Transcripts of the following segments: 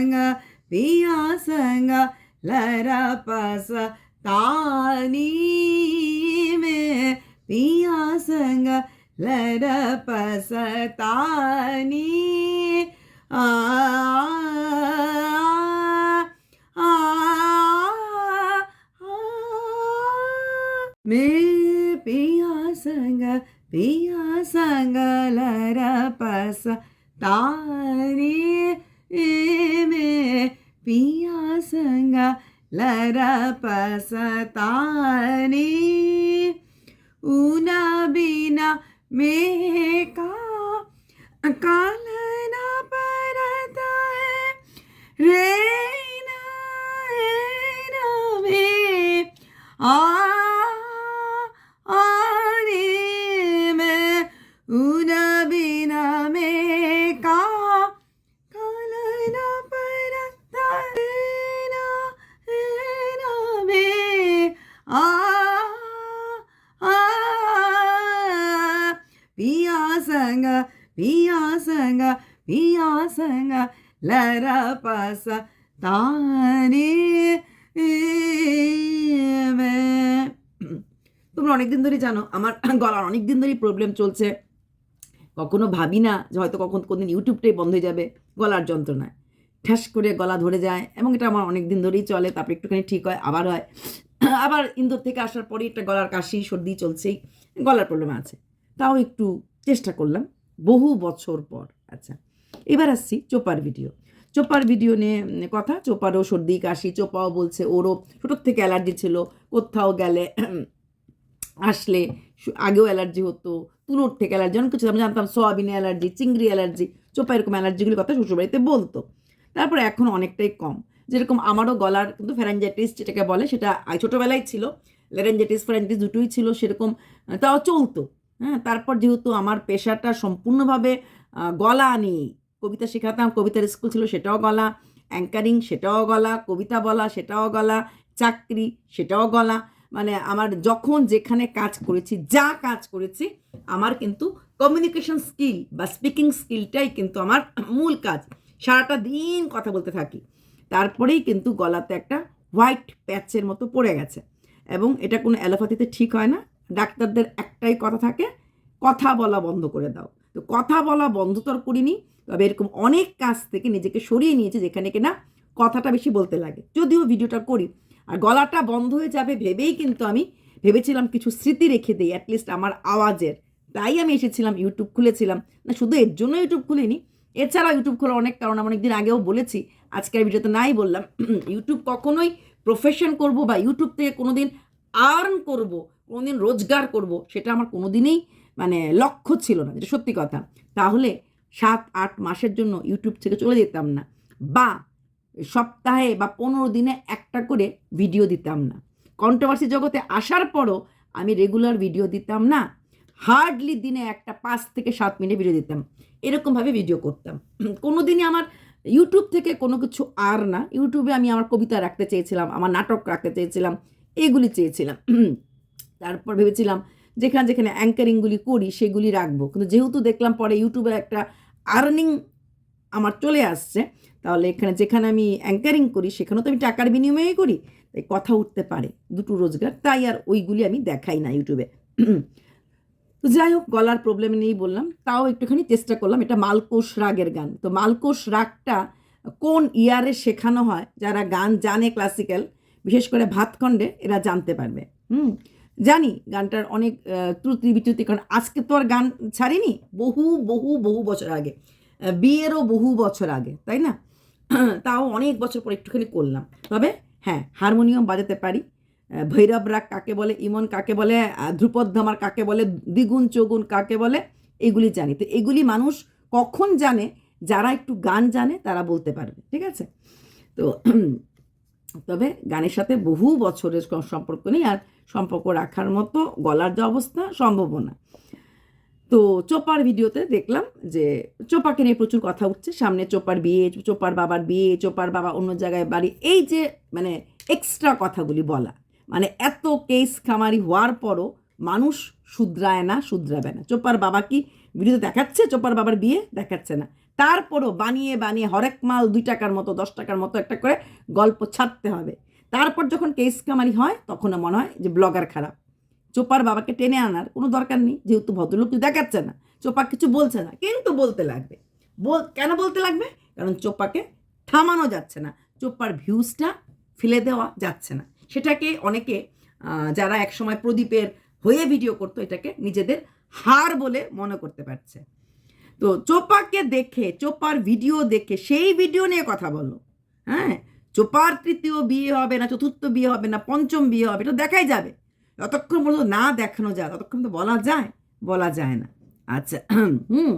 संग पिया संग लरा पस तानी में पिया संग लरा पस तानी आ आ मैं पिया संग पिया संग लरा पस तारी में पिया संग लरा पस तारी ऊना बिना में গলার অনেক দিন ধরেই প্রবলেম চলছে। কখনো ভাবি না যে হয়তো কখন কোনদিন ইউটিউবটাই বন্ধ হয়ে যাবে। গলার যন্ত্রণায়। ঠাস করে গলা ধরে যায়, এবং এটা আমার অনেক দিন ধরেই চলে, তারপরে একটুখানি ঠিক হয়, আবার হয়। আবার ইন্দোর থেকে আসার পরেই একটা গলার কাশি, সর্দি চলছেই, গলার প্রবলেম আছে। তাও একটু চেষ্টা করলাম, বহু বছর পর। আচ্ছা এবার আসছি চোপার ভিডিও চোপার ভিডিও নিয়ে কথা। চোপারও সর্দি, কাশি, চোপাও বলছে ওরও ছোটোর থেকে অ্যালার্জি ছিল, কোথাও গেলে আসলে আগেও অ্যালার্জি হতো তুলোর থেকে অ্যালার্জি, অনেক কিছু আমি জানতাম সোয়াবিনে অ্যালার্জি, চিংড়ি অ্যালার্জি, চোপা এরকম অ্যালার্জিগুলির কথা শ্বশুরবাড়িতে বলতো। তারপরে এখন অনেকটাই কম। যেরকম আমারও গলার কিন্তু ফ্যারাঞ্জাইটিস যেটাকে বলে, সেটা ছোটোবেলায় ছিল। ল্যারেঞ্জাইটিস ফ্যারাঞ্জাইটিস দুটোই ছিল সেরকম, তাও চলতো। হ্যাঁ তারপর যেহেতু আমার পেশাটা সম্পূর্ণভাবে গলা নিয়ে কবিতা শেখাতাম, কবিতার স্কুল ছিল সেটাও গলা অ্যাঙ্কারিং সেটাও গলা, কবিতা বলা সেটাও গলা, চাকরি সেটাও গলা। মানে আমার যখন যেখানে কাজ করেছি, যা কাজ করেছি, আমার কিন্তু কমিউনিকেশন স্কিল বা স্পিকিং স্কিলটাই কিন্তু আমার মূল কাজ। সারাটা দিন কথা বলতে থাকি। তারপরেই কিন্তু গলাতে একটা হোয়াইট প্যাচের মতো পড়ে গেছে। এবং এটা কোনো অ্যালোপ্যাথিতে ঠিক হয় না। ডাক্তারদের একটাই কথা থাকে, কথা বলা বন্ধ করে দাও। তো কথা বলা বন্ধ তো করিনি, তবে এরকম অনেক কাজ থেকে নিজেকে সরিয়ে নিয়েছি যেখানে কিনা কথাটা বেশি বলতে লাগে। যদিও ভিডিওটা করি আর গলাটা বন্ধ হয়ে যাবে ভেবেই কিন্তু আমি ভেবেছিলাম কিছু স্মৃতি রেখে দিই অ্যাটলিস্ট আমার আওয়াজের। তাই আমি এসেছিলাম ইউটিউব খুলেছিলাম। না, শুধু এর জন্য ইউটিউব খুলিনি, এছাড়াও ইউটিউব খোলার অনেক কারণ আমি অনেকদিন আগেও বলেছি আজকের ভিডিওতে নাই বললাম। ইউটিউব কখনোই প্রফেশন করব বা ইউটিউব থেকে কোনোদিন আর্ন করব, কোনোদিন রোজগার করব, সেটা আমার কোনো কোনোদিনই মানে লক্ষ্য ছিল না যেটা সত্যি কথা। তাহলে সাত, আট মাসের জন্য ইউটিউব থেকে চলে যেতাম না। বা সপ্তাহে বা পনেরো দিনে একটা করে ভিডিও দিতাম না। কন্ট্রোভার্সি জগতে আসার পরও আমি রেগুলার ভিডিও দিতাম না। হার্ডলি দিনে একটা পাঁচ থেকে সাত মিনিট ভিডিও দিতাম। এরকমভাবে ভিডিও করতাম। কোনো দিনই আমার ইউটিউব থেকে কোনো কিছু আর না। ইউটিউবে আমি আমার কবিতা রাখতে চেয়েছিলাম, আমার নাটক রাখতে চেয়েছিলাম, এগুলি চেয়েছিলাম। তারপর ভেবেছিলাম যেখানে যেখানে অ্যাঙ্কারিংগুলি করি সেগুলি রাখব। কিন্তু যেহেতু দেখলাম পরে ইউটিউবে একটা আর্নিং আমার চলে আসছে তাহলে এখানে যেখানে আমি অ্যাঙ্কারিং করি, সেখানেও তো আমি টাকার বিনিময়ে করি, তাই কথা উঠতে পারে, দুটো রোজগার, তাই আর ওইগুলি আমি দেখাই না ইউটিউবে। তো যাই হোক, গলার প্রবলেম নেই বললাম, তাও একটুখানি চেষ্টা করলাম, এটা মালকোষ রাগের গান। তো মালকোষ রাগটা কোন ইয়ারে শেখানো হয়, যারা গান জানে ক্লাসিক্যাল বিশেষ করে ভাতখণ্ডে, এরা জানতে পারবে। হুম, জানি গানটার অনেক ত্রুতি বিচ্যুতি, কারণ আজকে তো আর গান ছাড়িনি, বহু বহু বহু বছর আগে বিয়েরও বহু বছর আগে, তাই না? তাও অনেক বছর পর একটুখানি করলাম। তবে হ্যাঁ হারমোনিয়াম বাজাতে পারি। ভৈরব রাগ কাকে বলে, ইমন কাকে বলে ধ্রুপদ ধামার কাকে বলে, দ্বিগুণ চৌগুণ কাকে বলে, এগুলি জানি। তো এগুলি মানুষ কখন জানে, যারা একটু গান জানে, তারা বলতে পারবে, ঠিক আছে? তো তবে গানের সাথে বহু বছরের সম্পর্ক নেই, আর সম্পর্ক রাখার মতো গলার যে অবস্থা সম্ভব না। তো চোপার ভিডিওতে দেখলাম যে চোপাকে নিয়ে প্রচুর কথা উঠছে। সামনে চোপার বিয়ে, চোপার বাবার বিয়ে, চোপার বাবা অন্য জায়গায় বাড়ি। এই যে মানে এক্সট্রা কথাগুলি বলা মানে এত কেস খামারি হওয়ার পরও মানুষ শুধরায় না, শুধরাবে না। চোপার বাবা কি ভিডিওতে দেখাচ্ছে? চোপার বাবার বিয়ে দেখাচ্ছে না। তারপরও বানিয়ে বানিয়ে হরেক মাল দুই টাকার মতো, দশ টাকার মতো একটা করে গল্প ছাড়তে হবে। তারপর যখন কেস কামারি হয় তখন মনে হয় যে ব্লগার খারাপ। চোপার বাবাকে টেনে আনার কোনো দরকার নেই, যেহেতু ভদ্রলোক দেখাচ্ছে না। চোপা কিছু বলছে না, কিন্তু বলতে লাগবে। বল, কেন বলতে লাগবে? কারণ চোপাকে থামানো যাচ্ছে না। চোপার ভিউজটা ফেলে দেওয়া যাচ্ছে না। সেটাকে অনেকে যারা একসময় প্রদীপের হয়ে ভিডিও করতো, এটাকে নিজেদের হার বলে মনে করতে পারছে। তো চোপাকে দেখে, চোপার ভিডিও দেখে, সেই ভিডিও নিয়ে কথা বলো। হ্যাঁ? চোপার তৃতীয় বিয়ে হবে না, চতুর্থ বিয়ে হবে না, পঞ্চম বিয়ে হবে, এটা দেখাই যাবে। যতক্ষণ পর্যন্ত না দেখানো যায়, ততক্ষণ তো বলা যায় বলা যায় না। আচ্ছা হুম।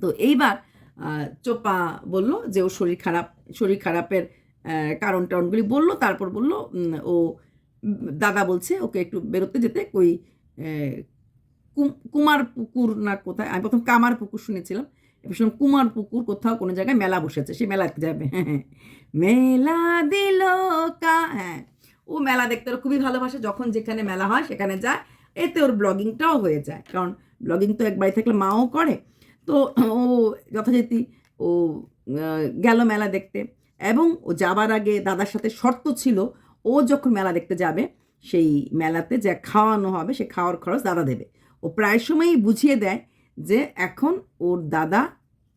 তো এইবার চোপা বলল যে ও শরীর খারাপ, শরীর খারাপের কারণ টারণগুলি বলল, তারপর বলল ও, দাদা বলছে ওকে একটু বেরোতে যেতে কুম- কুমার পুকুর না কোথায়, আমি প্রথম কামার পুকুর শুনেছিলাম শুনলাম কুমার পুকুর কোথাও কোনো জায়গায় মেলা বসেছে সে মেলাতে যাবে হ্যাঁ। মেলা দিল কা হ্যাঁ ও মেলা দেখতে ওর খুবই ভালোবাসে, যখন যেখানে মেলা হয় সেখানে যায়। এতে ওর ব্লগিংটাও হয়ে যায়, কারণ ব্লগিং তো এক বাড়ি থাকলে মাও করে। তো ও যথারীতি ও গেল মেলা দেখতে। এবং ও যাবার আগে দাদার সাথে শর্ত ছিল, ও যখন মেলা দেখতে যাবে, সেই মেলাতে যা খাওয়ানো হবে, সে খাওয়ার খরচ দাদা দেবে। ও প্রায় সময়ই বুঝিয়ে দেয় যে এখন ওর দাদা,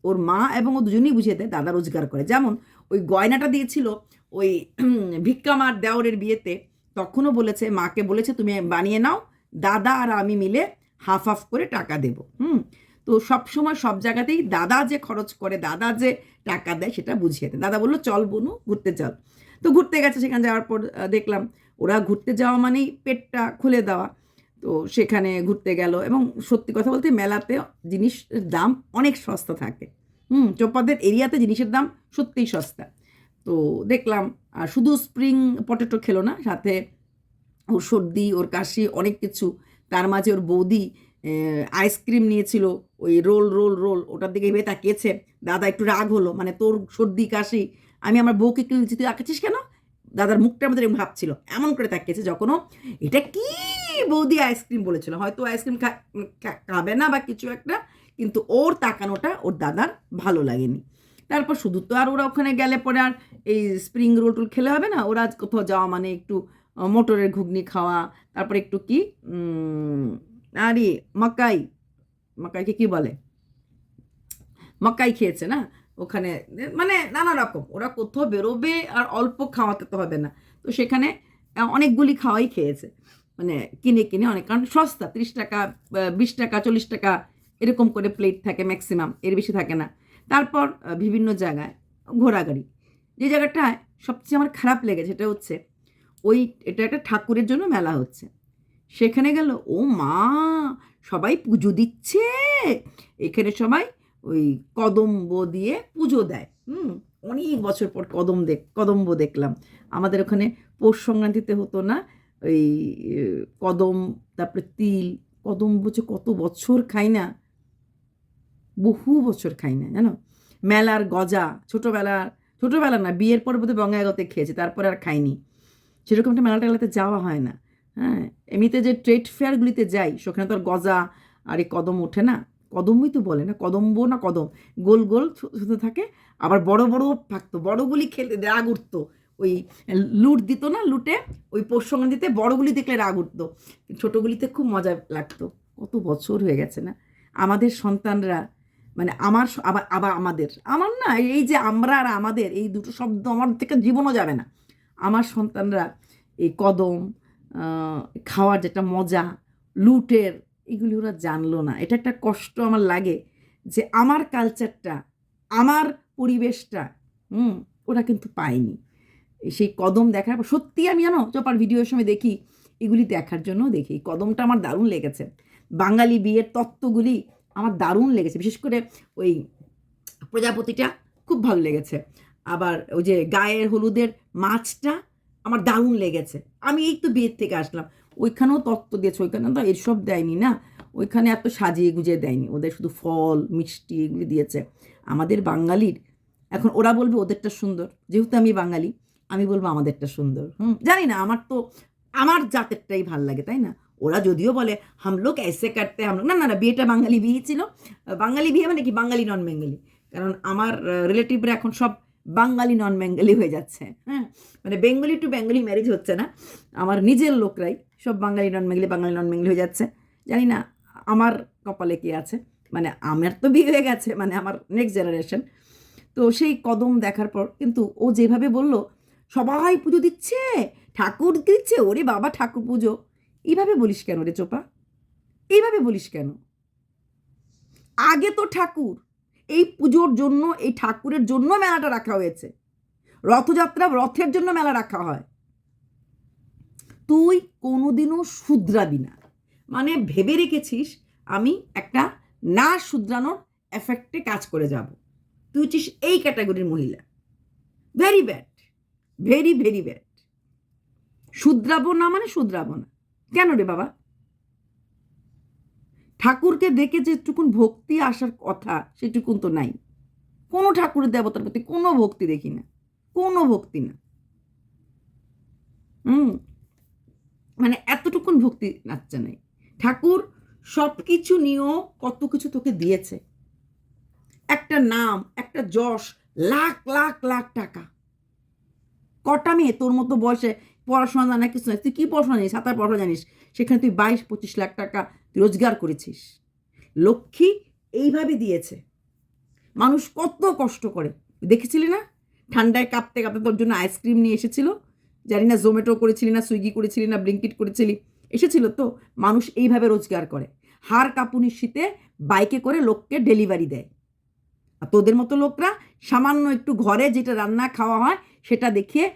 ওর মা এবং ও দুজনেই বুঝিয়ে দেয় দাদা রোজগার করে। যেমন ওই গয়নাটা দিয়েছিল ওই ভিক্ষামার দেওরের বিয়েতে তখনও বলেছে, মাকে বলেছে, তুমি বানিয়ে নাও, দাদা আর আমি মিলে হাফ হাফ করে টাকা দেব। হুম? তো সব সময় সব জায়গাতেই দাদা যে খরচ করে, দাদা যে টাকা দেয় সেটা বুঝিয়ে দেয়। দাদা বলল, চল বনু, ঘুরতে চল। তো ঘুরতে গেছে, সেখানে যাওয়ার পর দেখলাম ওরা ঘুরতে যাওয়া মানেই পেটটা খুলে দেওয়া। তো সেখানে ঘুরতে গেল এবং সত্যি কথা বলতে মেলাতে জিনিসের দাম অনেক সস্তা থাকে। হুম? চোপাদের এরিয়াতে জিনিসের দাম সত্যিই সস্তা। তো দেখলাম, আর শুধু স্প্রিং পটেটো খেলো না, সাথে ওর সর্দি, ওর কাশি, অনেক কিছু। তার মাঝে ওর বৌদি আইসক্রিম নিয়েছিল, ওই রোল রোল রোল ওটার দিকে এভাবে তাকিয়েছে। দাদা একটু রাগ হলো মানে তোর সর্দি, কাশি, আমি আমার বউকে কিনে দিচ্ছি তুই তাকাচ্ছিস কেন? দাদার মুখটার মধ্যে এরকম ভাবছিল এমন করে তাকিয়েছে যখনও এটা কি বৌদি আইসক্রিম বলেছিল? হয়তো আইসক্রিম খাবে না বা কিছু একটা। কিন্তু ওর তাকানোটা ওর দাদার ভালো লাগেনি। তারপর শুধু তো আর ওরা ওখানে গেলে পরে আর এই স্প্রিং রোল টোল খেলে হবে না? ওরা কোথাও যাওয়া মানে একটু মোটরের ঘুগনি খাওয়া, তারপরে একটু কি আরে মাকাই, মাকাইকে কি বলে? মক্কাই খেয়েছে না? ওখানে মানে নানা রকম। ওরা কোথাও বেরোবে আর অল্প খাওয়াতে তো হবে না। তো সেখানে অনেকগুলি খাওয়াই খেয়েছে। মানে কিনে কিনে অনেক, কারণ সস্তা, ত্রিশ টাকা বিশ টাকা, চল্লিশ টাকা এরকম করে প্লেট থাকে ম্যাক্সিমাম এর বেশি থাকে না। তারপর বিভিন্ন জায়গায় ঘোরাঘুরি যে জায়গাটায় সবচেয়ে আমার খারাপ লেগেছে সেটা হচ্ছে, ওই, এটা একটা ঠাকুরের জন্য মেলা হচ্ছে। সেখানে গেল, ও মা, সবাই পুজো দিচ্ছে। এখানে সবাই ওই কদম্ব দিয়ে পুজো দেয়। হুম, অনেক বছর পর কদম দেখ, কদম্ব দেখলাম। আমাদের ওখানে পৌষ সংক্রান্তিতে হতো না, ওই কদম, তারপরে তিল, কদম্ব হচ্ছে কত বছর খাই না বহু বছর খাই না জানো? মেলার গজা, ছোটোবেলার ছোটোবেলা না, বিয়ের পর বোধহয় বঙ্গাগতে খেয়েছি, তারপরে আর খাইনি। সেরকম একটা মেলা টেলাতে যাওয়া হয় না হ্যাঁ? এমনিতে যে ট্রেড ফেয়ারগুলিতে যাই, সেখানে তো আর গজা আর এই কদম ওঠে না। কদমই তো বলে না, কদম্ব না কদম। গোল গোল হতে থাকে, আবার বড় বড় থাকতো বড়গুলি খেলে রাগ উঠতো। ওই লুট দিত না, লুটে, ওই পৌষ সংক্রান্তিতে বড়গুলি দেখলে রাগ উঠতো। ছোটোগুলিতে খুব মজা লাগতো। কত বছর হয়ে গেছে না? আমাদের সন্তানরা মানে আমার আবার আবার আমাদের। আমার না, এই যে আমরা আর আমাদের, এই দুটো শব্দ আমার থেকে জীবনও যাবে না। আমার সন্তানরা এই কদম খাওয়ার যেটা মজা, লুটের, এগুলি ওরা জানলো না। এটা একটা কষ্ট আমার লাগে যে আমার কালচারটা আমার পরিবেশটা, হুম, ওরা কিন্তু পায়নি। সেই কদম দেখার পর, সত্যি আমি জানো, চপার ভিডিওর সময় দেখি, এগুলি দেখার জন্য দেখি। কদমটা আমার দারুণ লেগেছে। বাঙালি বিয়ের তত্ত্বগুলি আমার দারুণ লেগেছে। বিশেষ করে ওই প্রজাপতিটা খুব ভালো লেগেছে। আবার ওই যে গায়ের হলুদের মাছটা আমার দারুণ লেগেছে। আমি এই তো বিয়ের থেকে আসলাম। ওইখানেও তত্ত্ব দিয়েছে, ওইখানে তো এসব দেয়নি না? ওইখানে এত সাজিয়ে গুজিয়ে দেয়নি। ওদের শুধু ফল, মিষ্টি এগুলি দিয়েছে। আমাদের বাঙালির, এখন ওরা বলবে ওদেরটা সুন্দর। যেহেতু আমি বাঙালি, আমি বলব আমাদেরটা সুন্দর। হুম, জানি না, আমার তো, আমার জাতেরটাই ভালো লাগে, তাই না? ওরা যদিও বলে, হাম লোক এসে কাটতে হাম না না না, বিয়েটা বাঙালি বিয়ে ছিল। বাঙালি বিয়ে মানে কি? বাঙালি নন বেঙ্গলি কারণ আমার রিলেটিভরা এখন সব বাঙালি নন বেঙ্গলি হয়ে যাচ্ছে। হ্যাঁ? মানে বেঙ্গলি টু বেঙ্গলি ম্যারেজ হচ্ছে না। আমার নিজের লোকরাই সব বাঙালি নন বেঙ্গলি বাঙালি নন বেঙ্গলি হয়ে যাচ্ছে। জানি না, আমার কপালে কি আছে? মানে আমার তো বিয়ে হয়ে গেছে মানে আমার নেক্সট জেনারেশন তো সেই কদম দেখার পর কিন্তু ও যেভাবে বলল, সবাই পুজো দিচ্ছে, ঠাকুর দিচ্ছে, ওরে বাবা, ঠাকুর পুজো। এইভাবে বলিস কেন রে চোপা? এইভাবে বলিস কেন? আগে তো ঠাকুর, এই পুজোর জন্য, এই ঠাকুরের জন্য মেলাটা রাখা হয়েছে। রথযাত্রা রথের জন্য মেলা রাখা হয়। তুই কোনোদিনও শুধরাবি না। মানে ভেবে রেখেছিস, আমি একটা না শুধরানোর এফেক্টে কাজ করে যাব। তুই হচ্ছিস এই ক্যাটাগরির মহিলা। Very bad very very bad শুধরাবো না মানে শুধরাবো না। কেন রে বাবা? ঠাকুরকে দেখে যেটুকুন ভক্তি আসার কথা, সেটুকুন তো নাই। কোনো ঠাকুরের দেবতার প্রতি কোনো ভক্তি দেখি না। কোনো ভক্তি না। হুম। মানে এতটুকুন ভক্তি নাচছে নাই। ঠাকুর সব কিছু নিয়েও কত কিছু তোকে দিয়েছে। একটা নাম, একটা যশ, লাখ লাখ লাখ টাকা। কটা মেয়ে তোর মতো বয়সে পড়াশোনা জানা কিছু নাই। তুই কী পড়াশোনা জানিস? সাঁতার পড়াশোনা জানিস? সেখানে তুই বাইশ, পঁচিশ লাখ টাকা তুই রোজগার করেছিস। লক্ষ্মী এইভাবে দিয়েছে। মানুষ কত কষ্ট করে। দেখেছিলি না? ঠান্ডায় কাঁপতে কাঁপতে তোর জন্য আইসক্রিম নিয়ে এসেছিল। জানি না জোম্যাটো করেছিলি না সুইগি করেছিলি না ব্লিঙ্কিট করেছিলি। এসেছিল তো। মানুষ এইভাবে রোজগার করে। হার কাঁপুনি শীতে বাইকে করে লোককে ডেলিভারি দেয়। আর তোদের মতো লোকরা সামান্য একটু ঘরে যেটা রান্না খাওয়া হয়, সেটা দেখিয়ে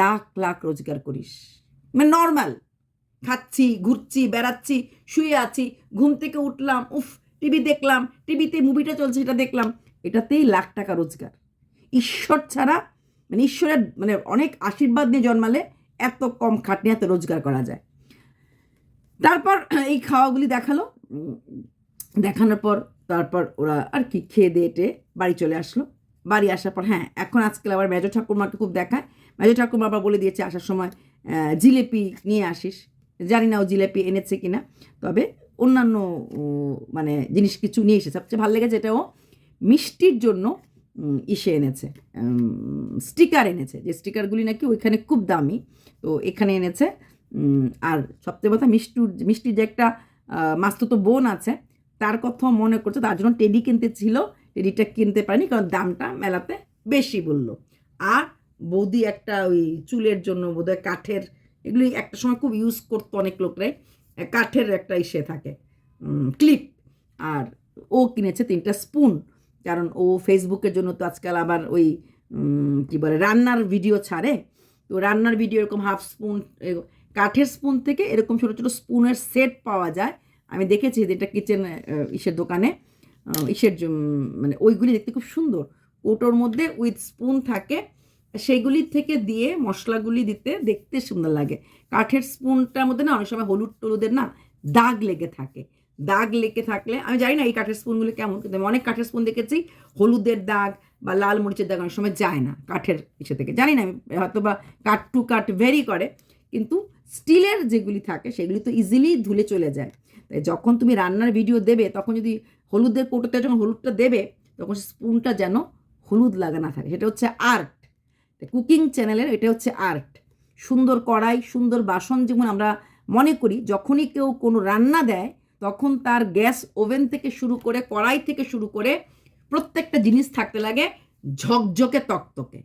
লাখ লাখ রোজগার করিস। মানে নর্মাল খাচ্ছি, ঘুরছি, বেড়াচ্ছি, শুয়ে আছি, ঘুম থেকে উঠলাম, উফ, টিভি দেখলাম, টিভিতে মুভিটা চলছে সেটা দেখলাম, এটাতেই লাখ টাকা রোজগার। ঈশ্বর ছাড়া মানে ঈশ্বরের মানে অনেক আশীর্বাদ নিয়ে জন্মালে এত কম খাটনি, এত রোজগার করা যায়। তারপর এই খাওয়াগুলি দেখাল। দেখানোর পর তারপর ওরা আর কি খেয়ে দিয়ে বাড়ি চলে আসলো। বাড়ি আসার পর হ্যাঁ এখন আজকাল আবার মেজো ঠাকুরমাকে খুব দেখায়। মেজো ঠাকুরমা আবার বলে দিয়েছে, আসার সময় জিলেপি নিয়ে আসিস। জানি না ও জিলেপি এনেছে কিনা। তবে অন্যান্য মানে জিনিস কিছু নিয়ে এসেছে। সবচেয়ে ভালো লেগেছে এটা ও মিষ্টির জন্য ইসে এনেছে স্টিকার এনেছে। যে স্টিকারগুলি নাকি ওইখানে খুব দামি। তো এখানে এনেছে আর সবচেয়ে কথা মিষ্টুর, মিষ্টির যে একটা মাস্তুতো বোন আছে, তার কথাও মনে করছে। তার জন্য টেডি কিনতে ছিল টেডিটা কিনতে পারেনি কারণ দামটা মেলাতে বেশি বলল। আর বৌদি একটা ওই চুলের জন্য বোধহয় কাঠের, এগুলি একটা সময় খুব ইউজ করতো অনেক লোকরাই, কাঠের একটা ইসে থাকে ক্লিপ আর ও কিনেছে তিনটা স্পুন কারণ ও ফেসবুকের জন্য তো আজকাল আবার ওই কী বলে, রান্নার ভিডিও ছাড়ে। তো রান্নার ভিডিও এরকম হাফ স্পুন কাঠের স্পুন থেকে এরকম ছোটো ছোটো স্পুনের সেট পাওয়া যায়। আমি দেখেছি যে এটা কিচেন ইসের দোকানে। ইসের মানে ওইগুলি দেখতে খুব সুন্দর। ওটোর মধ্যে উইথ স্পুন থাকে। সেইগুলি থেকে দিয়ে মশলাগুলি দিতে দেখতে সুন্দর লাগে। কাঠের স্পুনটার মধ্যে না অনেক সময় হলুদ টলুদের না দাগ লেগে থাকে। দাগ লেগে থাকলে, আমি জানি না এই কাঠের স্পুনগুলি কেমন, কিন্তু আমি অনেক কাঠের স্পুন দেখেছি, হলুদের দাগ বা লাল মরিচের দাগ অনেক সময় যায় না কাঠের ইসে থেকে। জানি না, আমি হয়তো বা কাঠ টু কাঠ ভেরি করে, কিন্তু স্টিলের যেগুলি থাকে, সেগুলি তো ইজিলি ধুলে চলে যায়। তাই যখন তুমি রান্নার ভিডিও দেবে, তখন যদি হলুদের কৌটোতে যখন হলুদটা দেবে, তখন স্পুনটা যেন হলুদ লাগা না থাকে। সেটা হচ্ছে আর্ট। কুকিং চ্যানেলের এটা হচ্ছে আর্ট। সুন্দর কড়াই, সুন্দর বাসন যেমন আমরা মনে করি, যখনই কেউ কোনো রান্না দেয়, তখন তার গ্যাস ওভেন থেকে শুরু করে, কড়াই থেকে শুরু করে প্রত্যেকটা জিনিস থাকতে লাগে ঝকঝকে তকতকে।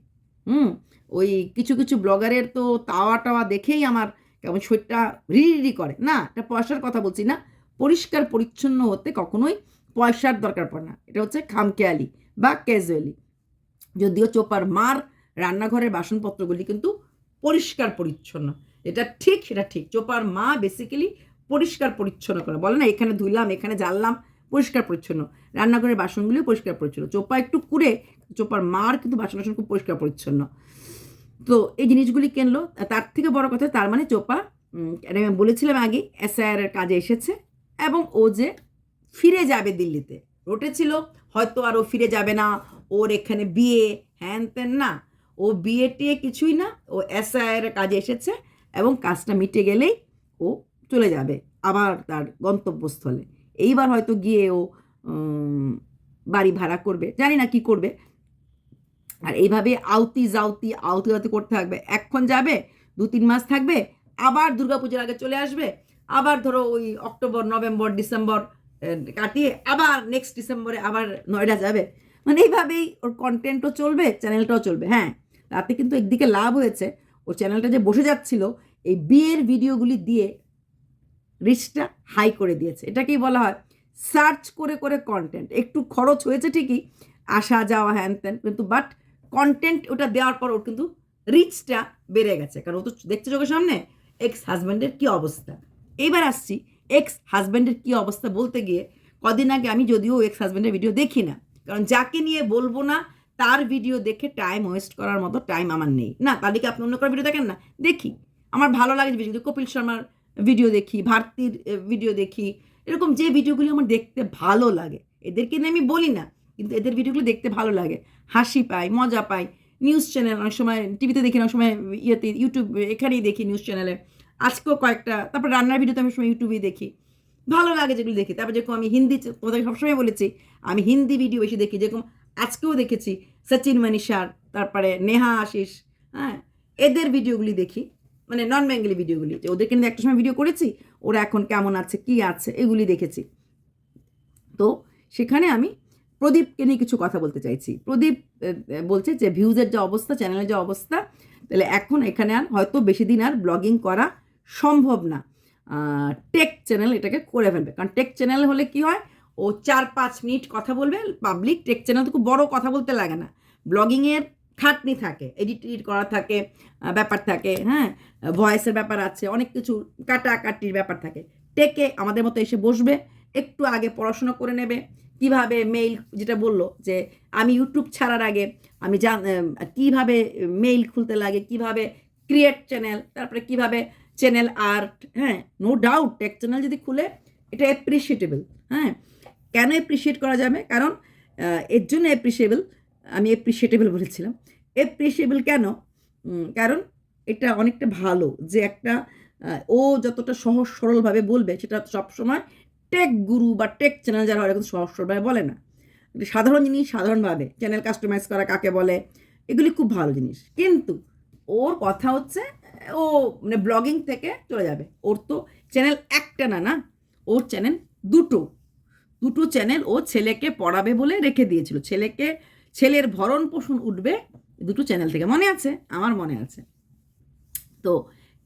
হুম? ওই কিছু কিছু ব্লগারের তো তাওয়া টাওয়া দেখেই আমার কেমন শরীরটা রিড়ি করে। না, এটা পয়সার কথা বলছি না। পরিষ্কার, পরিচ্ছন্ন হতে কখনোই পয়সার দরকার পড়ে না। এটা হচ্ছে খামখেয়ালি বা ক্যাজুয়ালি যদিও চোপার মার রান্নাঘরের বাসনপত্রগুলি কিন্তু পরিষ্কার পরিচ্ছন্ন। এটা ঠিক, সেটা ঠিক। চোপার মা বেসিক্যালি পরিষ্কার পরিচ্ছন্ন করে। বলে না, এখানে ধুইলাম, এখানে জ্বাললাম, পরিষ্কার পরিচ্ছন্ন। রান্নাঘরের বাসনগুলিও পরিষ্কার পরিচ্ছন্ন। চোপা একটু কুড়ে, চোপার মার কিন্তু বাসন বাসন খুব পরিষ্কার পরিচ্ছন্ন। তো এই জিনিসগুলি কিনলো তার থেকে বড় কথা, তার মানে চোপা আমি বলেছিলাম আগে এসআইআর কাজে এসেছে। এবং ও যে ফিরে যাবে দিল্লিতে। রটেছিল, হয়তো আর ও ফিরে যাবে না। ওর এখানে বিয়ে, হ্যান ত্যান না। ও বিয়ে টিয়ে কিছুই না, ও এসআইআর কাজে এসেছে এবং কাজটা মিটে গেলেই ও চলে যাবে আবার তার গন্তব্যস্থলে। এইবার হয়তো গিয়ে ও বাড়ি ভাড়া করবে। জানি না কি করবে। আর এইভাবে আউতি জাউতি, আউতি আউতি করতে থাকবে। এখন যাবে, দু তিন মাস থাকবে, আবার দুর্গাপুজোর আগে চলে আসবে। আবার ধরো ওই অক্টোবর, নভেম্বর, ডিসেম্বর কাটিয়ে আবার নেক্সট ডিসেম্বরে আবার নয়ডা যাবে। মানে এইভাবেই ওর কন্টেন্টও চলবে চ্যানেলটাও চলবে হ্যাঁ। তাতে কিন্তু একদিকে লাভ হয়েছে ও চ্যানেলটা যে বসে যাচ্ছিল, এই বিয়ের ভিডিওগুলি দিয়ে রিচটা হাই করে দিয়েছে। এটাকেই বলা হয় সার্চ করে করে কন্টেন্ট একটু খরচ হয়েছে ঠিকই, আসা যাওয়া, হ্যান ত্যান, কিন্তু বাট কন্টেন্ট ওটা দেওয়ার পর ওর কিন্তু রিচটা বেড়ে গেছে। কারণ ও তো দেখছে চোখের সামনে এক্স হাজব্যান্ডের কী অবস্থা? এইবার আসছি এক্স হাজব্যান্ডের কী অবস্থা বলতে গিয়ে কদিন আগে আমি যদিও এক্স হাজব্যান্ডের ভিডিও দেখি না। কারণ যাকে নিয়ে বলব না, তার ভিডিও দেখে টাইম ওয়েস্ট করার মতো টাইম আমার নেই। না তাদেরকে আপনি অন্য কারও ভিডিও দেখেন না? দেখি। আমার ভালো লাগে কিন্তু কপিল শর্মার ভিডিও দেখি, ভারতীর ভিডিও দেখি। এরকম যে ভিডিওগুলি আমার দেখতে ভালো লাগে। এদেরকে নিয়ে আমি বলি না, কিন্তু এদের ভিডিওগুলো দেখতে ভালো লাগে। হাসি পাই, মজা পাই। নিউজ চ্যানেল অনেক সময় টিভিতে দেখি, অনেক সময় ইয়েতে ইউটিউব এখানেই দেখি নিউজ চ্যানেলে আজকেও কয়েকটা, তারপর রান্নার ভিডিও তো আমি সময় ইউটিউবেই দেখি। ভালো লাগে যেগুলো দেখি। তারপর যেরকম আমি হিন্দি তোমাদের সবসময় বলেছি, আমি হিন্দি ভিডিও বেশি দেখি। যেরকম আজকেও দেখেছি সচিন মানিসার, তারপরে নেহা আশিস হ্যাঁ এদের ভিডিওগুলি দেখি। মানে নন বেঙ্গলি ভিডিওগুলি যে ওদেরকে নিয়ে একটা সময় ভিডিও করেছি, ওরা এখন কেমন আছে, কি আছে, এগুলি দেখেছি। তো সেখানে আমি প্রদীপকে নিয়ে কিছু কথা বলতে চাইছি। প্রদীপ বলছে যে ভিউজের যে অবস্থা চ্যানেলের যে অবস্থা, তাহলে এখন এখানে আর হয়তো বেশি দিন আর ব্লগিং করা সম্ভব না। টেক চ্যানেল এটাকে করে ফেলবে। কারণ টেক চ্যানেল হলে কি হয়? ও চার পাঁচ মিনিট কথা বলবে পাবলিক টেক চ্যানেল তো খুব বড় কথা বলতে লাগে না। ব্লগিংয়ের খাটনি থাকে এডিট এডিট করা থাকে ব্যাপার থাকে হ্যাঁ? ভয়েসের ব্যাপার আছে, অনেক কিছু কাটাকাটির ব্যাপার থাকে। টেকে আমাদের মতো এসে বসবে, একটু আগে পড়াশোনা করে নেবে। কীভাবে মেইল যেটা বলল যে, আমি ইউটিউব ছাড়ার আগে, আমি জান কীভাবে মেইল খুলতে লাগে, কীভাবে ক্রিয়েট চ্যানেল তারপরে কীভাবে চ্যানেল আর্ট হ্যাঁ নো ডাউট টেক চ্যানেল যদি খুলে, এটা অ্যাপ্রিসিয়েটেবল হ্যাঁ। কেন অ্যাপ্রিসিয়েট করা যাবে? কারণ এর জন্য অ্যাপ্রিসিয়েবল আমি অ্যাপ্রিসিয়েটেবল বলেছিলাম। অ্যাপ্রিসিয়েবল কেন? কারণ এটা অনেকটা ভালো যে একটা ও যতটা সহজ সরলভাবে বলবে, সেটা সবসময় টেক গুরু বা টেক চ্যানেল যারা হয় কিন্তু সহজ সরলভাবে বলে না। সাধারণ জিনিস, সাধারণভাবে। চ্যানেল কাস্টমাইজ করা কাকে বলে? এগুলি খুব ভালো জিনিস। কিন্তু, ওর কথা হচ্ছে ও মানে ব্লগিং থেকে চলে যাবে। ওর তো চ্যানেল একটা না না? ওর চ্যানেল দুটো। দুটো চ্যানেল ও ছেলেকে পড়াবে বলে রেখে দিয়েছিল। ছেলেকে, ছেলের ভরণ পোষণ উঠবে দুটো চ্যানেল থেকে। মনে আছে? আমার মনে আছে। তো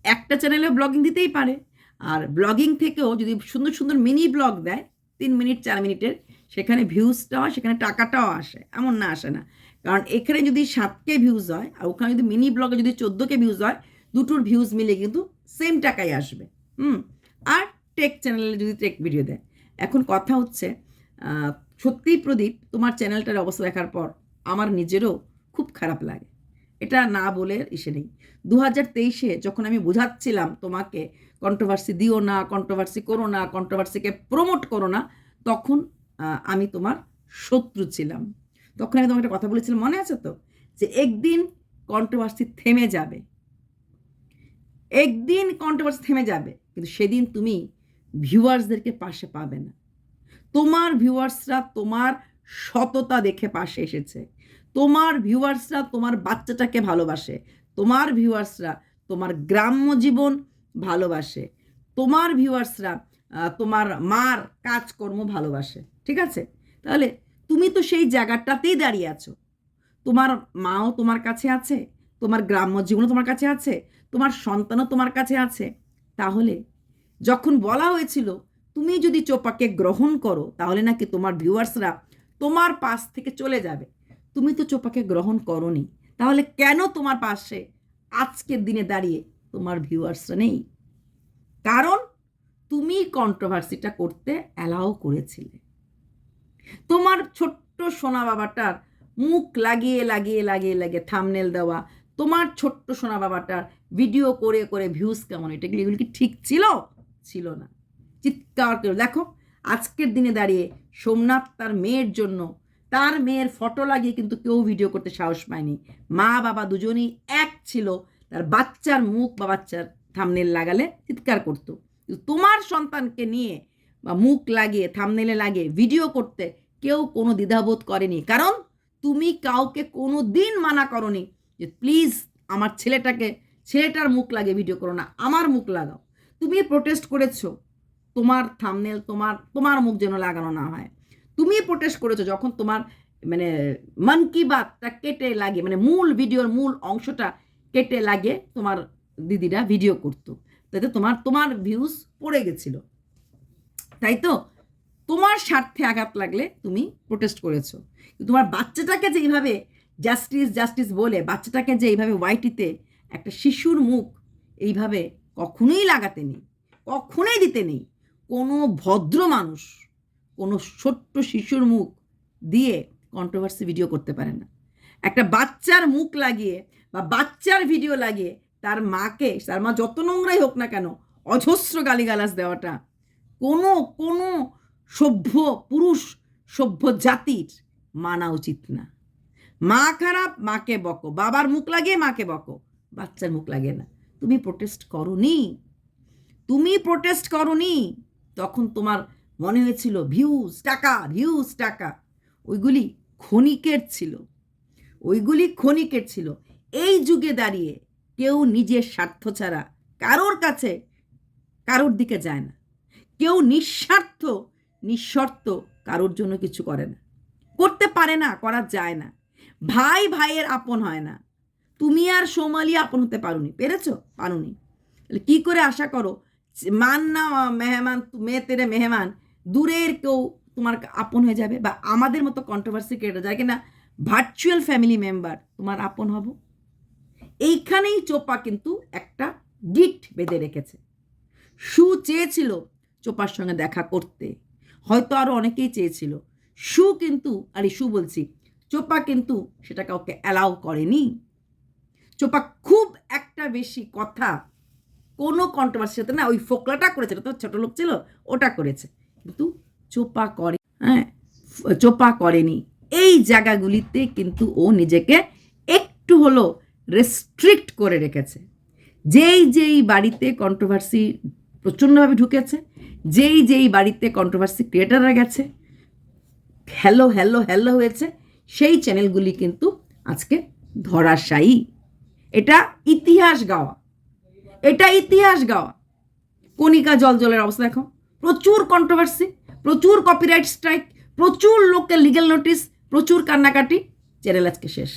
একটা চ্যানেলে ব্লগিং দিতেই পারে। আর ব্লগিং থেকেও যদি সুন্দর সুন্দর মিনি ব্লগ দেয়, তিন মিনিট, চার মিনিটের, সেখানে ভিউজটা হয় সেখানে টাকাটাও আসে। এমন না, আসে না। কারণ এখানে যদি সাতকে ভিউজ হয়, আর ওখানে যদি মিনি ব্লগে যদি চোদ্দোকে ভিউজ হয় দুটোর ভিউজ মিলে কিন্তু সেম টাকাই আসবে। হুম? আর টেক চ্যানেলে যদি টেক ভিডিও দেয়। এখন কথা হচ্ছে সত্যিই প্রদীপ, তোমার চ্যানেলটার অবস্থা দেখার পর আমার নিজেরও খুব খারাপ লাগে। এটা না বলে ইসে নেই। দু হাজার তেইশে যখন আমি বোঝাচ্ছিলাম তোমাকে কন্ট্রোভার্সি দিও না কন্ট্রোভার্সি করো না কন্ট্রোভার্সিকে প্রমোট করো না, তখন আমি তোমার শত্রু ছিলাম। তখন আমি তোমাকে একটা কথা বলেছিলাম, মনে আছে তো? যে একদিন কন্ট্রোভার্সি থেমে যাবে। একদিন কন্ট্রোভার্সি থেমে যাবে, কিন্তু সেদিন তুমি ভিউয়ার্সদেরকে পাশে পাবে না। তোমার ভিউয়ার্সরা তোমার সততা দেখে পাশে এসেছে। তোমার ভিউয়ার্সরা তোমার বাচ্চাটাকে ভালোবাসে। তোমার ভিউয়ার্সরা তোমার গ্রাম্য জীবন ভালোবাসে। তোমার ভিউয়ার্সরা তোমার মার কাজকর্ম ভালোবাসে। ঠিক আছে? তাহলে তুমি তো সেই জায়গাটাতেই দাঁড়িয়ে আছো। তোমার মাও তোমার কাছে আছে। তোমার গ্রাম্য জীবনও তোমার কাছে আছে, তোমার সন্তানও তোমার কাছে আছে। তাহলে যখন বলা হয়েছিল, তুমি যদি চোপাকে গ্রহণ করো, তাহলে নাকি তোমার ভিউয়ার্সরা তোমার পাশ থেকে চলে যাবে। তুমি তো চোপাকে গ্রহণ করনি। তাহলে কেন তোমার পাশে আজকের দিনে দাঁড়িয়ে তোমার ভিউয়ার্সরা নেই? কারণ তুমি কন্ট্রোভার্সিটা করতে অ্যালাও করেছিলে। তোমার ছোট্ট সোনা বাবাটার মুখ লাগিয়ে লাগিয়ে লাগিয়ে লাগিয়ে থামনেল দেওয়া তোমার ছোট্ট সোনা বাবাটার ভিডিও করে করে ভিউজ কেমন? এটা কি, এগুলি কি ঠিক ছিল? ছিল না। চিৎকার করে, দেখো, আজকের দিনে দাঁড়িয়ে সোমনাথ তার মেয়ের জন্য, তার মেয়ের ফটো লাগিয়ে কিন্তু কেউ ভিডিও করতে সাহস পায়নি। মা, বাবা দুজনেই এক ছিল, তার বাচ্চার মুখ বা বাচ্চার থামনেল লাগালে চিৎকার করতো। তোমার সন্তানকে নিয়ে বা মুখ লাগিয়ে থামনেলে লাগিয়ে ভিডিও করতে কেউ কোনো দ্বিধাবোধ করেনি। কারণ তুমি কাউকে কোনো দিন মানা করনি। যে প্লিজ আমার ছেলেটাকে, ছেলেটার মুখ লাগে ভিডিও করো না, আমার মুখ লাগাও। তুমি প্রোটেস্ট করেছ, তোমার থামনেল তোমার তোমার মুখ যেন লাগানো না হয়। তুমি প্রোটেস্ট করেছ যখন তোমার মানে মন কি বাতটা কেটে লাগে মানে মূল ভিডিওর মূল অংশটা কেটে লাগে তোমার দিদিরা ভিডিও করতো। তাতে তোমার তোমার ভিউজ পড়ে গেছিল। তাই তো? তোমার স্বার্থে আঘাত লাগলে তুমি প্রোটেস্ট করেছ। তোমার বাচ্চাটাকে যে এইভাবে জাস্টিস জাস্টিস বলে বাচ্চাটাকে যে এইভাবে ওয়াইটিতে একটা শিশুর মুখ এইভাবে কখনোই লাগাতে নেই, কখনোই দিতে নেই। কোনো ভদ্র মানুষ কোনো ছোট্ট শিশুর মুখ দিয়ে কন্ট্রোভার্সি ভিডিও করতে পারে না। একটা বাচ্চার মুখ লাগিয়ে বা বাচ্চার ভিডিও লাগিয়ে তার মাকে, তার মা যত নোংরাই হোক না কেন অজস্র গালিগালাজ দেওয়াটা কোনো কোনো সভ্য পুরুষ, সভ্য জাতির মানা উচিত না। মা খারাপ, মাকে বকো। বাবার মুখ লাগিয়ে মাকে বকো। বাচ্চার মুখ লাগে না। তুমি প্রোটেস্ট করনি। তুমি প্রোটেস্ট করনি। তখন তোমার মনে হয়েছিল ভিউজ টাকা ভিউজ টাকা। ওইগুলি ক্ষণিকের ছিল। ওইগুলি ক্ষণিকের ছিল। এই যুগে দাঁড়িয়ে কেউ নিজের স্বার্থ ছাড়া কারোর কাছে কারোর দিকে যায় না। কেউ নিঃস্বার্থ, নিঃশর্ত কারোর জন্য কিছু করে না। করতে পারে না, করা যায় না। ভাই ভাইয়ের আপন হয় না। তুমি আর সোমালি আপন হতে পারোনি, পেরেছ? পারোনি। তাহলে কী করে আশা করো? মান না মেহমান, মেয়ে তেরে মেহমান, দূরের কেউ তোমার আপন হয়ে যাবে বা আমাদের মতো কন্ট্রোভার্সি ক্রিয়েটার যায় কিনা ভার্চুয়াল ফ্যামিলি মেম্বার তোমার আপন হব? এইখানেই চোপা কিন্তু একটা গিট বেঁধে রেখেছে। সু চেয়েছিল চোপার সঙ্গে দেখা করতে, হয়তো আরও অনেকেই চেয়েছিল। সু কিন্তু, আরে সু বলছি চোপা কিন্তু সেটা কাউকে অ্যালাউ করেনি। চোপা খুব একটা বেশি কথা কোনো কন্ট্রোভার্সি সাথে না, ওই ফোকলাটা করেছে তো ছোটো লোক ছিল, ওটা করেছে। কিন্তু চোপা করে হ্যাঁ চোপা করেনি। এই জায়গাগুলিতে কিন্তু ও নিজেকে একটু হলো রেস্ট্রিক্ট করে রেখেছে। যেই যেই বাড়িতে কন্ট্রোভার্সি প্রচণ্ডভাবে ঢুকেছে, যেই যেই বাড়িতে কন্ট্রোভার্সি ক্রিয়েটাররা গেছে হ্যালো হ্যালো হ্যালো হয়েছে সেই চ্যানেলগুলি কিন্তু আজকে ধরাশায়ী। এটা ইতিহাস গাওয়া। এটা ইতিহাস গাওয়া। কণিকা জল জলের অবস্থা দেখো। প্রচুর কন্ট্রোভার্সি প্রচুর কপিরাইট স্ট্রাইক প্রচুর লোকের লিগেল নোটিশ প্রচুর কান্নাকাটি। চ্যানেল আজকে শেষ।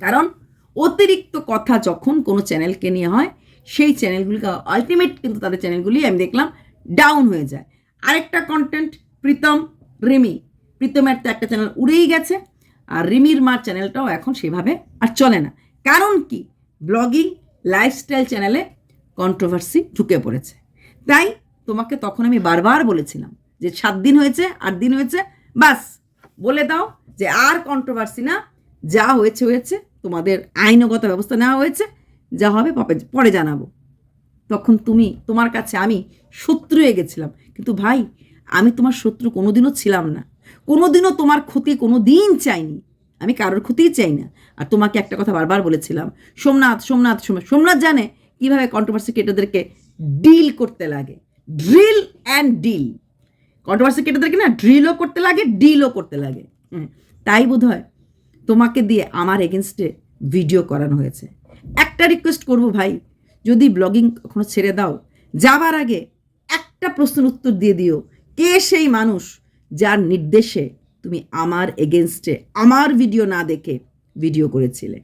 কারণ অতিরিক্ত কথা যখন কোনো চ্যানেলকে নিয়ে হয়, সেই চ্যানেলগুলি আলটিমেট কিন্তু তাদের চ্যানেলগুলি আমি দেখলাম ডাউন হয়ে যায়। আরেকটা কন্টেন্ট প্রীতম, রিমি। প্রীতমের তো একটা চ্যানেল উড়েই গেছে, আর রিমির মার চ্যানেলটাও এখন সেভাবে আর চলে না। কারণ কি? ব্লগিং লাইফস্টাইল চ্যানেলে কন্ট্রোভার্সি ঢুকে পড়েছে। তাই তোমাকে তখন আমি বারবার বলেছিলাম যে সাত দিন হয়েছে, আট দিন হয়েছে, বাস বলে দাও যে আর কন্ট্রোভার্সি না, যা হয়েছে হয়েছে, তোমাদের আইনগত ব্যবস্থা নেওয়া হয়েছে, যা হবে পরে- জানাব। তখন তুমি, তোমার কাছে আমি শত্রু হয়ে গেছিলাম। কিন্তু ভাই, আমি তোমার শত্রু কোনোদিনও ছিলাম না। কোনোদিনও তোমার ক্ষতি কোনো দিন চাইনি। আমি কারোর ক্ষতিই চাই না। আর তোমাকে একটা কথা বারবার বলেছিলাম, সোমনাথ সোমনাথ সোমনাথ সোমনাথ জানে কীভাবে কন্ট্রোভার্সি ক্রিয়েটারদেরকে ডিল করতে লাগে। ড্রিল অ্যান্ড ডিল কন্ট্রোভার্সি ক্রিয়েটারদেরকে না ড্রিলও করতে লাগে ডিলও করতে লাগে। তাই বোধ হয় তোমাকে দিয়ে আমার এগেনস্টে ভিডিও করানো হয়েছে। একটা রিকোয়েস্ট করব ভাই, যদি ব্লগিং কখনো ছেড়ে দাও, যাবার আগে একটা প্রশ্নের উত্তর দিয়ে দিও। কে সেই মানুষ যার নির্দেশে তুমি আমার এগেনস্টে আমার ভিডিও না দেখে ভিডিও করেছিলে।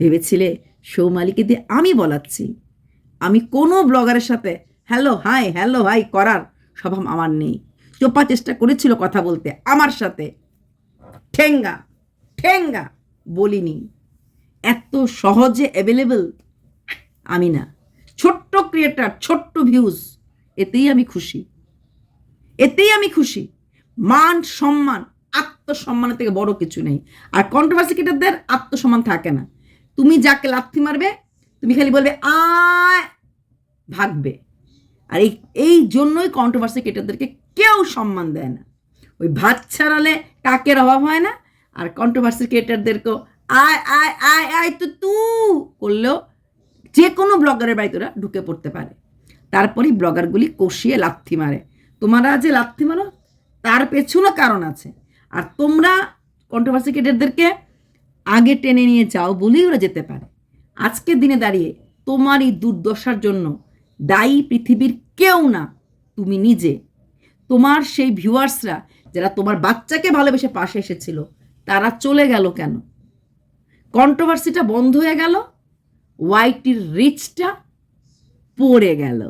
ভেবেছিলে সৌমালিকে দিয়ে আমি বলাচ্ছি। আমি কোনো ব্লগারের সাথে হ্যালো হাই হ্যালো হাই করার স্বভাব আমার নেই। চোপা চেষ্টা করেছিল কথা বলতে, আমার সাথে ঠেঙ্গা ঠেঙ্গা বলিনি। এত সহজে অ্যাভেলেবেল আমি না। ছোট্ট ক্রিয়েটার ছোট্ট ভিউজ এতেই আমি খুশি। এতেই আমি খুশি। মান সম্মান, আত্মসম্মানের থেকে বড় কিছু নেই। আর কন্ট্রোভার্সি ক্রিয়েটারদের আত্মসম্মান থাকে না। তুমি যাকে লাথি মারবে, তুমি খালি বলবে, আয়! ভাগবে। আর এই এই জন্যই কন্ট্রোভার্সি ক্রিয়েটারদেরকে কেউ সম্মান দেয় না। ওই ভাত ছাড়ালে কাকের অভাব হয় না? আর কন্ট্রোভার্সি ক্রিয়েটারদেরকেও আয় আয় আয় আয়, তো, তু! করলেও যে কোনো ব্লগারের বাড়িতে ওরা ঢুকে পড়তে পারে। তারপরেই ব্লগারগুলি কষিয়ে লাথি মারে। তোমরা যে লাথি মারো, তার পেছনও কারণ আছে। আর তোমরা কন্ট্রোভার্সি ক্রিয়েটারদেরকে আগে টেনে নিয়ে যাও, বলেই ওরা যেতে পারে। আজকের দিনে দাঁড়িয়ে তোমার এই দুর্দশার জন্য দায়ী পৃথিবীর কেউ না, তুমি নিজে। তোমার সেই ভিউয়ার্সরা যারা তোমার বাচ্চাকে ভালোবেসে পাশে এসেছিল, তারা চলে গেল কেন? কন্ট্রোভার্সিটা বন্ধ হয়ে গেল ওয়াইটির রিচটা পড়ে গেল।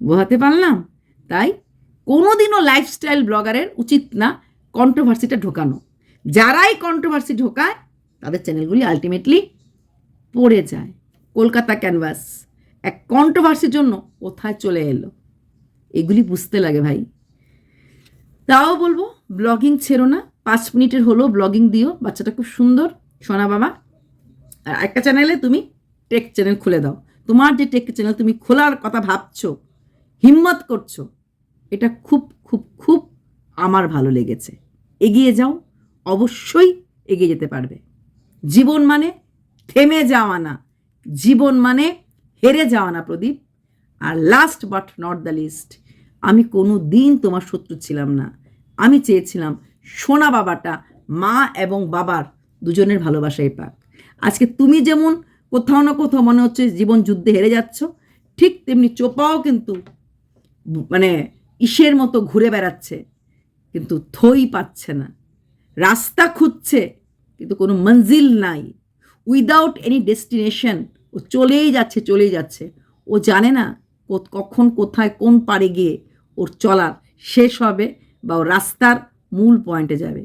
বোঝাতে পারলাম? তাই কোনোদিনও লাইফস্টাইল ব্লগারের উচিত না কন্ট্রোভার্সিটা ঢোকানো। যারাই কন্ট্রোভার্সি ঢোকায়, তাদের চ্যানেলগুলি আলটিমেটলি পড়ে যায়। কলকাতা ক্যানভাস এক কন্ট্রোভার্সির জন্য কোথায় চলে এলো? এগুলি বুঝতে লাগে ভাই। তাও বলব ব্লগিং ছেড়ো না। পাঁচ মিনিটের হলো ব্লগিং দিও, বাচ্চাটা খুব সুন্দর, সোনা বাবা। আর একটা চ্যানেলে তুমি টেক চ্যানেল খুলে দাও। তোমার যে টেক চ্যানেল তুমি খোলার কথা ভাবছ হিম্মত করছ। এটা খুব খুব খুব আমার ভালো লেগেছে। এগিয়ে যাও, অবশ্যই এগিয়ে যেতে পারবে। জীবন মানে থেমে যাওয়া না। জীবন মানে হেরে যাওয়া না, প্রদীপ। আর last but not the least আমি কোনো দিন তোমার শত্রু ছিলাম না। আমি চেয়েছিলাম সোনা বাবাটা, মা এবং বাবার দুজনের ভালোবাসাই পাক। আজকে তুমি যেমন কোথাও না কোথাও মনে হচ্ছে জীবন যুদ্ধে হেরে যাচ্ছ, ঠিক তেমনি চোপাও কিন্তু মানে ইসের মতো ঘুরে বেড়াচ্ছে, কিন্তু থই পাচ্ছে না। রাস্তা খুঁজছে, কিন্তু কোনো মঞ্জিল নাই। উইদাউট এনি ডেস্টিনেশন ও চলেই যাচ্ছে চলেই যাচ্ছে। ও জানে না কখন, কোথায়, কোন পাড়ে গিয়ে ওর চলার শেষ হবে বা ও রাস্তার মূল পয়েন্টে যাবে।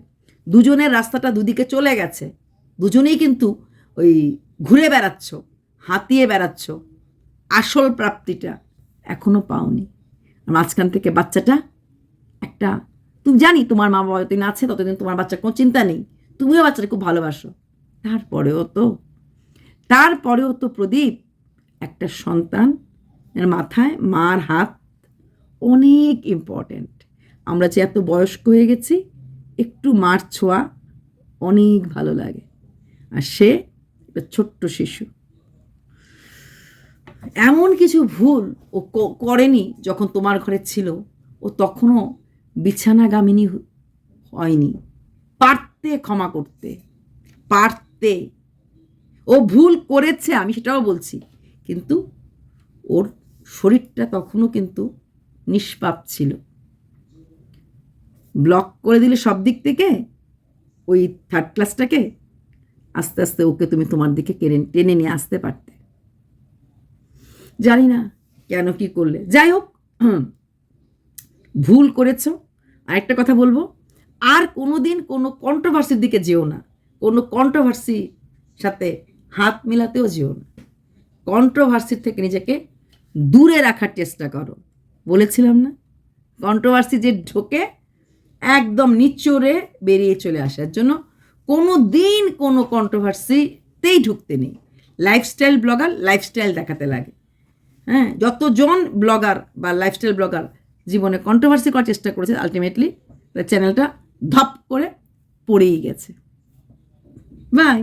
দুজনের রাস্তাটা দুদিকে চলে গেছে। দুজনেই কিন্তু ওই ঘুরে বেড়াচ্ছ, হাতিয়ে বেড়াচ্ছ। আসল প্রাপ্তিটা এখনও পাওনি। মাঝখান থেকে বাচ্চাটা একটা, তুমি জানি তোমার মা বাবা যতদিন আছে, ততদিন তোমার বাচ্চার কোনো চিন্তা নেই। তুমিও বাচ্চাটা খুব ভালোবাসো। তারপরেও তো তারপরেও তো প্রদীপ একটা সন্তান এর মাথায়, মার হাত অনেক ইম্পর্ট্যান্ট আমরা যে এত বয়স্ক হয়ে গেছি, একটু মার ছোঁয়া অনেক ভালো লাগে। আর সে একটা ছোট্ট শিশু। এমন কিছু ভুল ও করেনি যখন তোমার ঘরে ছিল ও তখনও বিছানাগামিনী হয়নি। পারতে ক্ষমা করতে, পারতে। ও ভুল করেছে, আমি সেটাও বলছি। কিন্তু ওর শরীরটা তখনও কিন্তু নিষ্পাপ ছিল। ব্লক করে দিলে সব দিক থেকে? ওই থার্ড ক্লাসটাকে আস্তে আস্তে ওকে তুমি তোমার দিকে কেড়ে টেনে নিয়ে আসতে পারতে। জানি না কেন কি করলে। যাই হোক ভুল করেছ। আরেকটা কথা বলব, আর কোনো দিন কোনো কন্ট্রোভার্সির দিকে যেও না। কোনো কন্ট্রোভার্সি সাথে হাত মেলাতেও যেও না। কন্ট্রোভার্সির থেকে নিজেকে দূরে রাখার চেষ্টা করো। বলেছিলাম না? কন্ট্রোভার্সি যে ঢোকে, একদম নিচড়ে বেরিয়ে চলে আসার জন্য কোনো দিন কোনো কন্ট্রোভার্সিতেই ঢুকতে নেই। লাইফস্টাইল ব্লগার লাইফস্টাইল দেখাতে লাগে। হ্যাঁ যতজন ব্লগার বা লাইফস্টাইল ব্লগার জীবনে কন্ট্রোভার্সি করার চেষ্টা করেছে আলটিমেটলি চ্যানেলটা ধপ করে পড়েই গেছে। বাই